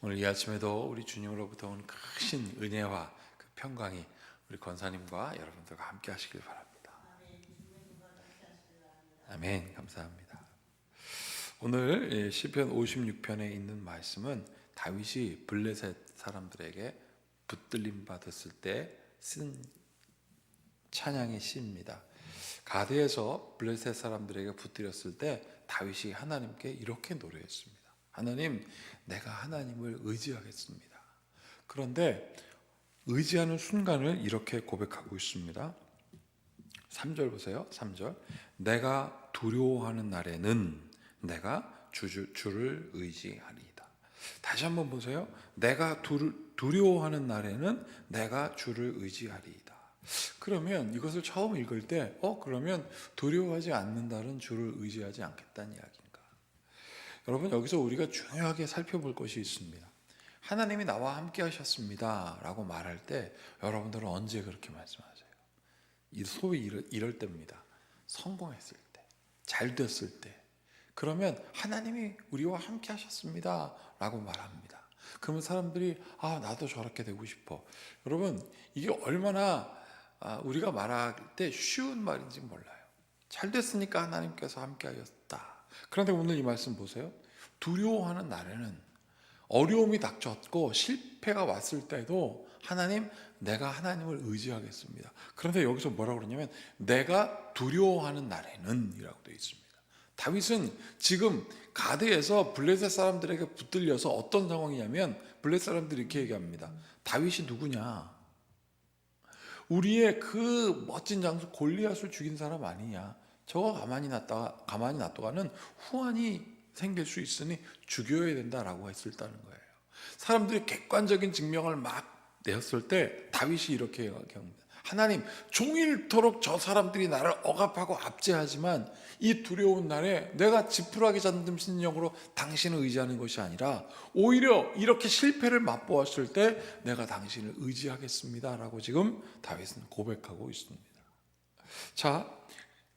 오늘 이 아침에도 우리 주님으로부터 온 크신 은혜와 그 평강이 우리 권사님과 여러분들과 함께 하시길 바랍니다. 아멘. 감사합니다. 오늘 예, 시편 56편에 있는 말씀은 다윗이 블레셋 사람들에게 붙들림 받았을 때 쓴 찬양의 시입니다. 가드에서 블레셋 사람들에게 붙들렸을 때 다윗이 하나님께 이렇게 노래했습니다. 하나님, 내가 하나님을 의지하겠습니다. 그런데 의지하는 순간을 이렇게 고백하고 있습니다. 3절 보세요. 3절. 내가 두려워하는 날에는 내가 주, 주를 의지하리이다. 다시 한번 보세요. 내가 두, 두려워하는 날에는 내가 주를 의지하리이다. 그러면 이것을 처음 읽을 때, 어, 그러면 두려워하지 않는 날은 주를 의지하지 않겠다는 이야기인가? 여러분, 여기서 우리가 중요하게 살펴볼 것이 있습니다. 하나님이 나와 함께 하셨습니다. 라고 말할 때, 여러분들은 언제 그렇게 말씀하세요? 이 소위 이럴, 이럴 때입니다. 성공했을 때, 잘 됐을 때. 그러면 하나님이 우리와 함께 하셨습니다. 라고 말합니다. 그러면 사람들이, 아, 나도 저렇게 되고 싶어. 여러분, 이게 얼마나 아, 우리가 말할 때 쉬운 말인지 몰라요. 잘 됐으니까 하나님께서 함께 하셨다. 그런데 오늘 이 말씀 보세요. 두려워하는 날에는 어려움이 닥쳤고 실패가 왔을 때도 하나님, 내가 하나님을 의지하겠습니다. 그런데 여기서 뭐라고 그러냐면 내가 두려워하는 날에는 이라고 되어 있습니다. 다윗은 지금 가드에서 블레셋 사람들에게 붙들려서 어떤 상황이냐면 블레셋 사람들이 이렇게 얘기합니다. 다윗이 누구냐? 우리의 그 멋진 장수 골리앗을 죽인 사람 아니냐? 저거 가만히 놨다가 가만히 놔둬가는 후환이 생길 수 있으니 죽여야 된다라고 했었다는 거예요. 사람들이 객관적인 증명을 막 내었을 때 다윗이 이렇게 얘기합니다. 하나님 종일토록 저 사람들이 나를 억압하고 압제하지만 이 두려운 날에 내가 지푸라기 잡는 심령으로 당신을 의지하는 것이 아니라 오히려 이렇게 실패를 맛보았을 때 내가 당신을 의지하겠습니다라고 지금 다윗은 고백하고 있습니다. 자,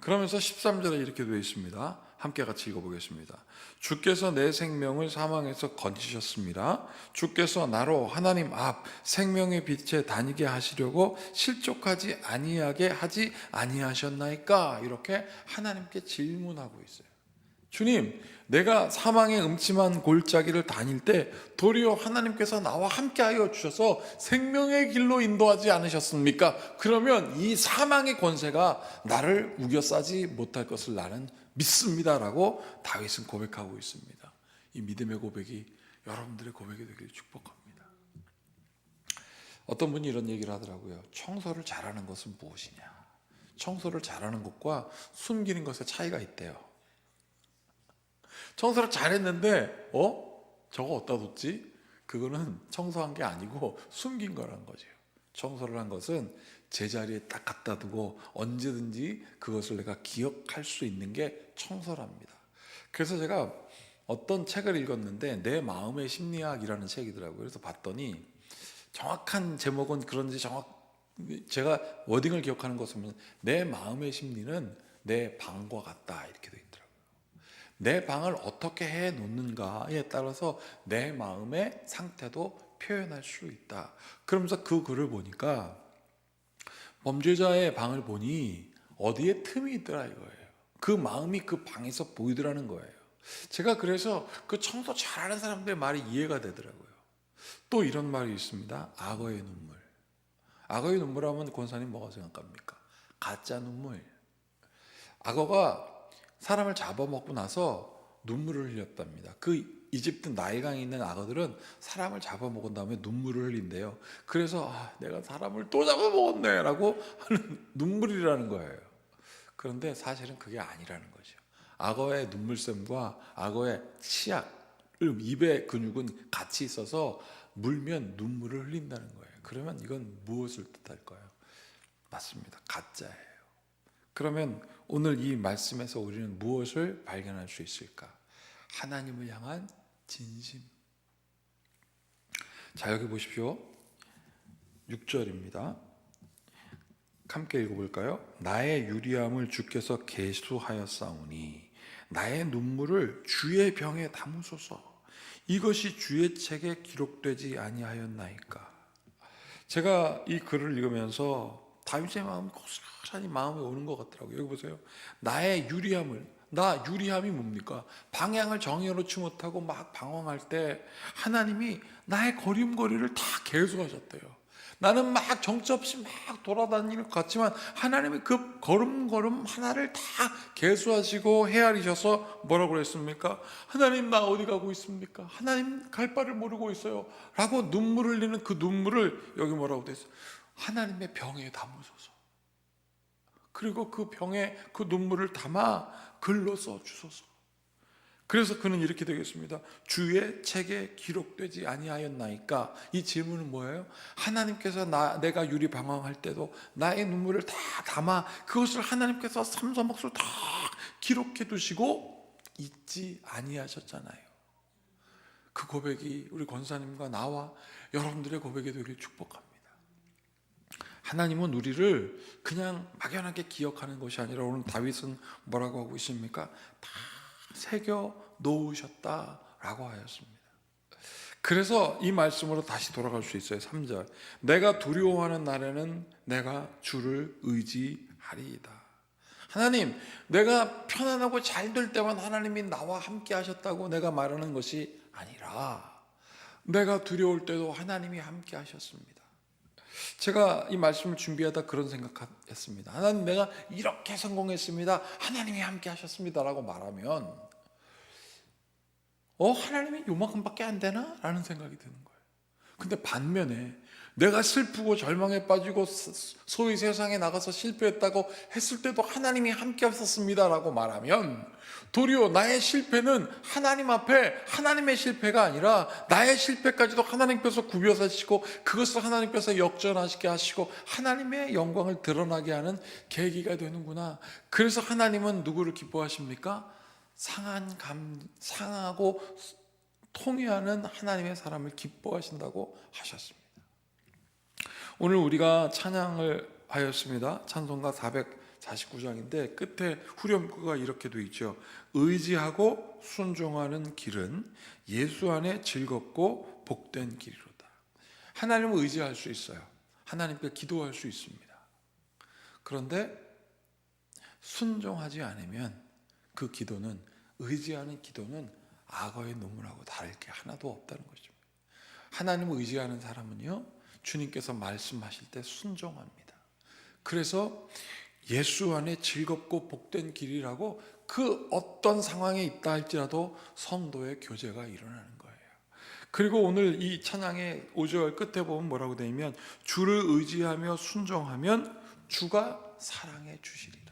그러면서 13절에 이렇게 되어 있습니다. 함께 같이 읽어보겠습니다. 주께서 내 생명을 사망에서 건지셨습니다. 주께서 나로 하나님 앞 생명의 빛에 다니게 하시려고 실족하지 아니하게 하지 아니하셨나이까? 이렇게 하나님께 질문하고 있어요. 주님, 내가 사망의 음침한 골짜기를 다닐 때 도리어 하나님께서 나와 함께하여 주셔서 생명의 길로 인도하지 않으셨습니까? 그러면 이 사망의 권세가 나를 우겨싸지 못할 것을 나는 믿습니다라고 다윗은 고백하고 있습니다. 이 믿음의 고백이 여러분들의 고백이 되기를 축복합니다. 어떤 분이 이런 얘기를 하더라고요. 청소를 잘하는 것은 무엇이냐? 청소를 잘하는 것과 숨기는 것의 차이가 있대요. 청소를 잘했는데 어? 저거 어디다 뒀지? 그거는 청소한 게 아니고 숨긴 거란 거죠. 청소를 한 것은 제자리에 딱 갖다 두고 언제든지 그것을 내가 기억할 수 있는 게 청소랍니다. 그래서 제가 어떤 책을 읽었는데 내 마음의 심리학이라는 책이더라고요. 그래서 봤더니 정확한 제목은 그런지 정확 제가 워딩을 기억하는 것은 내 마음의 심리는 내 방과 같다 이렇게 돼 있더라고요. 내 방을 어떻게 해 놓는가에 따라서 내 마음의 상태도 표현할 수 있다. 그러면서 그 글을 보니까 범죄자의 방을 보니 어디에 틈이 있더라 이거예요. 그 마음이 그 방에서 보이더라는 거예요. 제가 그래서 그 청소 잘하는 사람들의 말이 이해가 되더라고요. 또 이런 말이 있습니다. 악어의 눈물. 악어의 눈물 하면 권사님 뭐가 생각합니까? 가짜 눈물. 악어가 사람을 잡아먹고 나서 눈물을 흘렸답니다. 그 이집트 나일강에 있는 악어들은 사람을 잡아먹은 다음에 눈물을 흘린대요. 그래서 아, 내가 사람을 또 잡아먹었네라고 하는 눈물이라는 거예요. 그런데 사실은 그게 아니라는 거죠. 악어의 눈물샘과 악어의 치약, 입의 근육은 같이 있어서 물면 눈물을 흘린다는 거예요. 그러면 이건 무엇을 뜻할까요? 맞습니다. 가짜예요. 그러면 오늘 이 말씀에서 우리는 무엇을 발견할 수 있을까? 하나님을 향한 진심. 자, 여기 보십시오. 6절입니다. 함께 읽어볼까요? 나의 유리함을 주께서 계수하였사오니 나의 눈물을 주의 병에 담으소서. 이것이 주의 책에 기록되지 아니하였나이까. 제가 이 글을 읽으면서 다윗의 마음이 고스란히 마음에 오는 것 같더라고요. 여기 보세요. 나의 유리함을 나 유리함이 뭡니까? 방향을 정해놓지 못하고 막 방황할 때 하나님이 나의 걸음걸이를 다 계수하셨대요. 나는 막 정처 없이 막 돌아다니는 것 같지만 하나님이 그 걸음걸음 하나를 다 계수하시고 헤아리셔서 뭐라고 그랬습니까? 하나님 나 어디 가고 있습니까? 하나님 갈 바를 모르고 있어요. 라고 눈물 흘리는 그 눈물을 여기 뭐라고 돼 있어요? 하나님의 병에 담으소서. 그리고 그 병에 그 눈물을 담아 글로 써 주소서. 그래서 그는 이렇게 되겠습니다. 주의 책에 기록되지 아니하였나이까? 이 질문은 뭐예요? 하나님께서 나 내가 유리 방황할 때도 나의 눈물을 다 담아 그것을 하나님께서 삼서목으로 다 기록해 두시고 잊지 아니하셨잖아요. 그 고백이 우리 권사님과 나와 여러분들의 고백이 되길 축복합니다. 하나님은 우리를 그냥 막연하게 기억하는 것이 아니라 오늘 다윗은 뭐라고 하고 있습니까? 다 새겨 놓으셨다라고 하였습니다. 그래서 이 말씀으로 다시 돌아갈 수 있어요. 3절. 내가 두려워하는 날에는 내가 주를 의지하리이다. 하나님, 내가 편안하고 잘 될 때만 하나님이 나와 함께 하셨다고 내가 말하는 것이 아니라 내가 두려울 때도 하나님이 함께 하셨습니다. 제가 이 말씀을 준비하다 그런 생각했습니다. 하나님 내가 이렇게 성공했습니다. 하나님이 함께 하셨습니다라고 말하면 어 하나님이 요만큼밖에 안 되나? 라는 생각이 드는 거예요. 근데 반면에 내가 슬프고 절망에 빠지고 소위 세상에 나가서 실패했다고 했을 때도 하나님이 함께 하셨습니다라고 말하면 도리어 나의 실패는 하나님 앞에 하나님의 실패가 아니라 나의 실패까지도 하나님께서 구별하시고 그것을 하나님께서 역전하시게 하시고 하나님의 영광을 드러나게 하는 계기가 되는구나. 그래서 하나님은 누구를 기뻐하십니까? 상한 감 상하고 통회하는 하나님의 사람을 기뻐하신다고 하셨습니다. 오늘 우리가 찬양을 하였습니다. 찬송가 449장인데 끝에 후렴구가 이렇게 돼 있죠. 의지하고 순종하는 길은 예수 안에 즐겁고 복된 길이로다. 하나님을 의지할 수 있어요. 하나님께 기도할 수 있습니다. 그런데 순종하지 않으면 그 기도는 의지하는 기도는 악어의 눈물하고 다를 게 하나도 없다는 것입니다. 하나님을 의지하는 사람은요, 주님께서 말씀하실 때 순종합니다. 그래서 예수 안에 즐겁고 복된 길이라고 그 어떤 상황에 있다 할지라도 성도의 교제가 일어나는 거예요. 그리고 오늘 이 찬양의 5절 끝에 보면 뭐라고 되어 있면 주를 의지하며 순종하면 주가 사랑해 주시리라.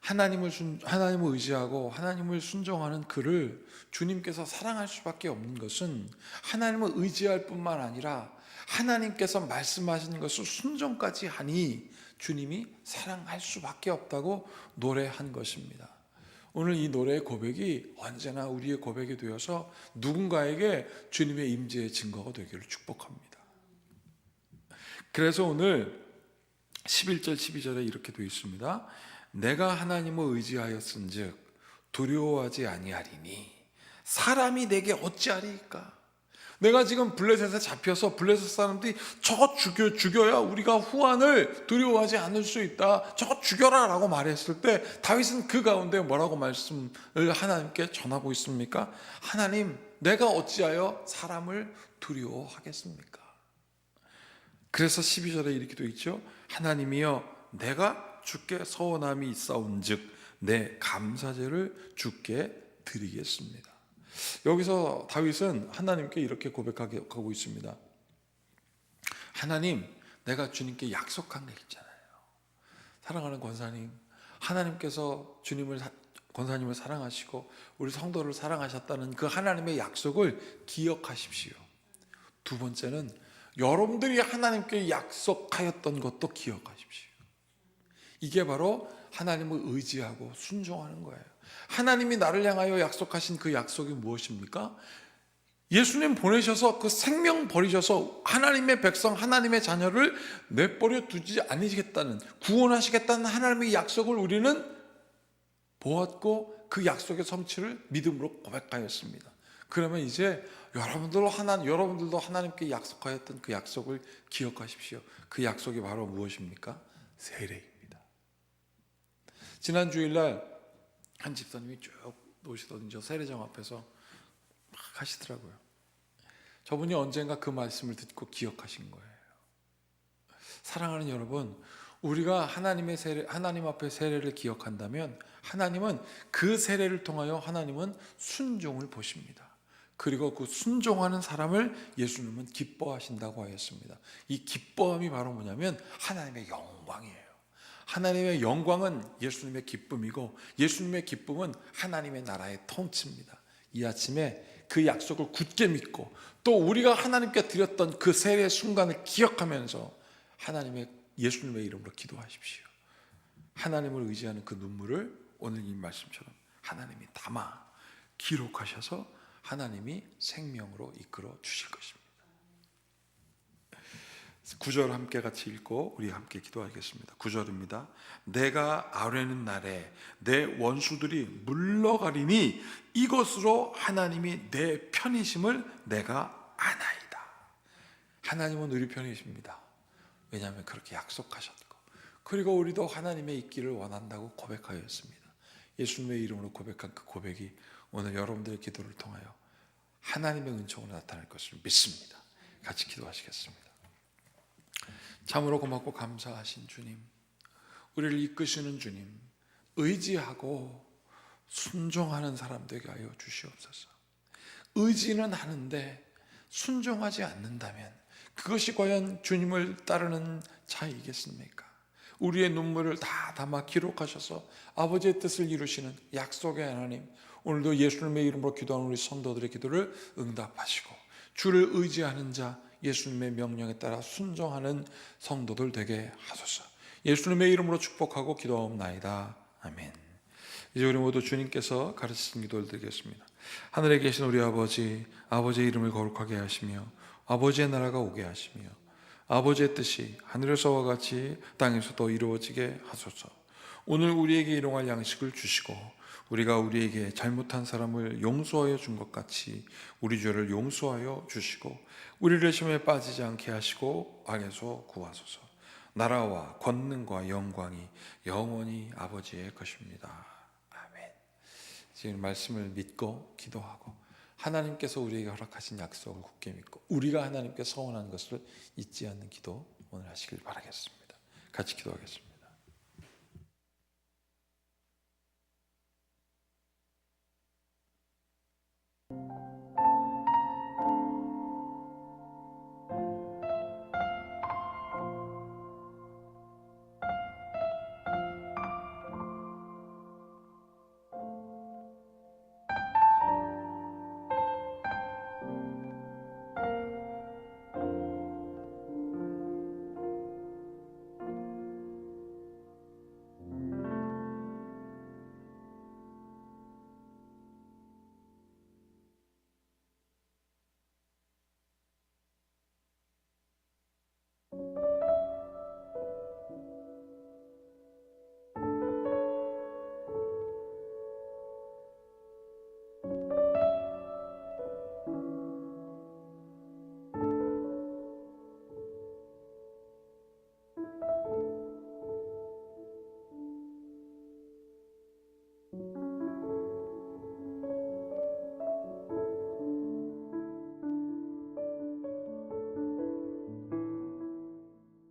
하나님을 순, 하나님을 의지하고 하나님을 순종하는 그를 주님께서 사랑할 수밖에 없는 것은 하나님을 의지할 뿐만 아니라 하나님께서 말씀하시는 것을 순종까지 하니 주님이 사랑할 수밖에 없다고 노래한 것입니다. 오늘 이 노래의 고백이 언제나 우리의 고백이 되어서 누군가에게 주님의 임재의 증거가 되기를 축복합니다. 그래서 오늘 11절 12절에 이렇게 되어 있습니다. 내가 하나님을 의지하였은즉 두려워하지 아니하리니 사람이 내게 어찌하리까? 내가 지금 블레셋에 잡혀서 블레셋 사람들이 저거 죽여 죽여야 우리가 후환을 두려워하지 않을 수 있다. 저거 죽여라라고 말했을 때 다윗은 그 가운데 뭐라고 말씀을 하나님께 전하고 있습니까? 하나님, 내가 어찌하여 사람을 두려워하겠습니까? 그래서 12절에 이렇게 돼 있죠. 하나님이여 내가 주께 서원함이 있사온즉 내 감사제를 주께 드리겠습니다. 여기서 다윗은 하나님께 이렇게 고백하고 있습니다. 하나님, 내가 주님께 약속한 게 있잖아요. 사랑하는 권사님, 하나님께서 주님을 권사님을 사랑하시고 우리 성도를 사랑하셨다는 그 하나님의 약속을 기억하십시오. 두 번째는 여러분들이 하나님께 약속하였던 것도 기억하십시오. 이게 바로 하나님을 의지하고 순종하는 거예요. 하나님이 나를 향하여 약속하신 그 약속이 무엇입니까? 예수님 보내셔서 그 생명 버리셔서 하나님의 백성, 하나님의 자녀를 내버려 두지 않으시겠다는, 구원하시겠다는 하나님의 약속을 우리는 보았고 그 약속의 성취를 믿음으로 고백하였습니다. 그러면 이제 여러분들 하나 여러분들도 하나님께 약속하였던 그 약속을 기억하십시오. 그 약속이 바로 무엇입니까? 세례입니다. 지난 주일날 한 집사님이 쭉 오시더니 저 세례장 앞에서 막 하시더라고요. 저분이 언젠가 그 말씀을 듣고 기억하신 거예요. 사랑하는 여러분, 우리가 하나님의 세례, 하나님 앞에 세례를 기억한다면 하나님은 그 세례를 통하여 하나님은 순종을 보십니다. 그리고 그 순종하는 사람을 예수님은 기뻐하신다고 하였습니다. 이 기뻐함이 바로 뭐냐면 하나님의 영광이에요. 하나님의 영광은 예수님의 기쁨이고 예수님의 기쁨은 하나님의 나라의 통치입니다. 이 아침에 그 약속을 굳게 믿고 또 우리가 하나님께 드렸던 그 세례 순간을 기억하면서 하나님의 예수님의 이름으로 기도하십시오. 하나님을 의지하는 그 눈물을 오늘 이 말씀처럼 하나님이 담아 기록하셔서 하나님이 생명으로 이끌어 주실 것입니다. 구절 함께 같이 읽고 우리 함께 기도하겠습니다. 구절입니다. 내가 아뢰는 날에 내 원수들이 물러가리니 이것으로 하나님이 내 편이심을 내가 아나이다. 하나님은 우리 편이십니다. 왜냐하면 그렇게 약속하셨고 그리고 우리도 하나님의 있기를 원한다고 고백하였습니다. 예수님의 이름으로 고백한 그 고백이 오늘 여러분들의 기도를 통하여 하나님의 은총으로 나타날 것을 믿습니다. 같이 기도하시겠습니다. 참으로 고맙고 감사하신 주님, 우리를 이끄시는 주님, 의지하고 순종하는 사람 되게 하여 주시옵소서. 의지는 하는데 순종하지 않는다면 그것이 과연 주님을 따르는 자이겠습니까? 우리의 눈물을 다 담아 기록하셔서 아버지의 뜻을 이루시는 약속의 하나님, 오늘도 예수님의 이름으로 기도하는 우리 성도들의 기도를 응답하시고 주를 의지하는 자 예수님의 명령에 따라 순종하는 성도들 되게 하소서. 예수님의 이름으로 축복하고 기도하옵나이다. 아멘. 이제 우리 모두 주님께서 가르치신 기도를 드리겠습니다. 하늘에 계신 우리 아버지, 아버지의 이름을 거룩하게 하시며 아버지의 나라가 오게 하시며 아버지의 뜻이 하늘에서와 같이 땅에서도 이루어지게 하소서. 오늘 우리에게 일용할 양식을 주시고 우리가 우리에게 잘못한 사람을 용서하여 준 것 같이 우리 죄를 용서하여 주시고 우리를 시험에 빠지지 않게 하시고 악에서 구하소서. 나라와 권능과 영광이 영원히 아버지의 것입니다. 아멘. 지금 말씀을 믿고 기도하고 하나님께서 우리에게 허락하신 약속을 굳게 믿고 우리가 하나님께 서원한 것을 잊지 않는 기도 오늘 하시길 바라겠습니다. 같이 기도하겠습니다. you